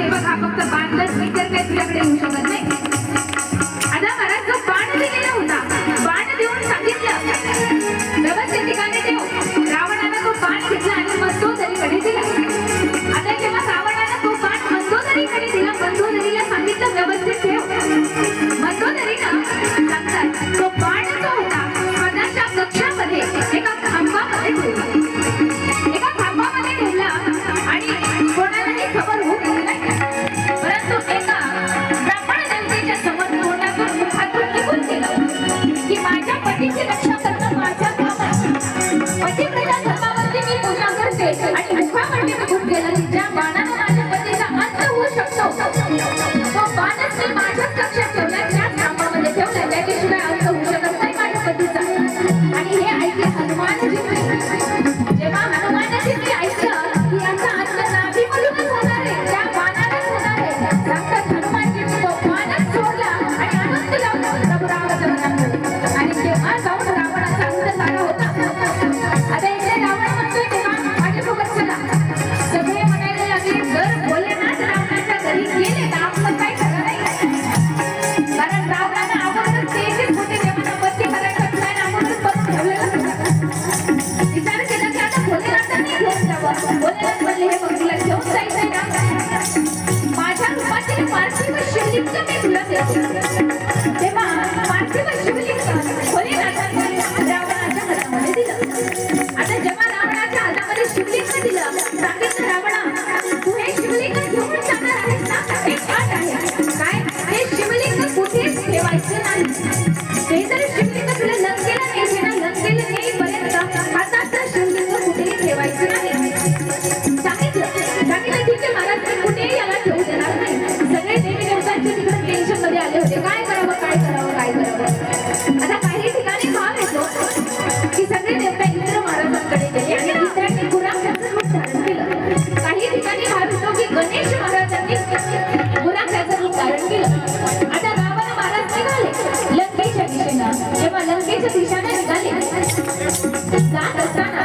बघा फक्त बांधलंच तर काही तुझ्याकडे येऊ शकत नाही. पतिव्रता धर्मावरती मी पूजा करते. आणि बसले तुला घेऊन जायचंय ना माझ्या रूपातील पार्थिव शिवलिंग मी तुला देते. Got it, got it.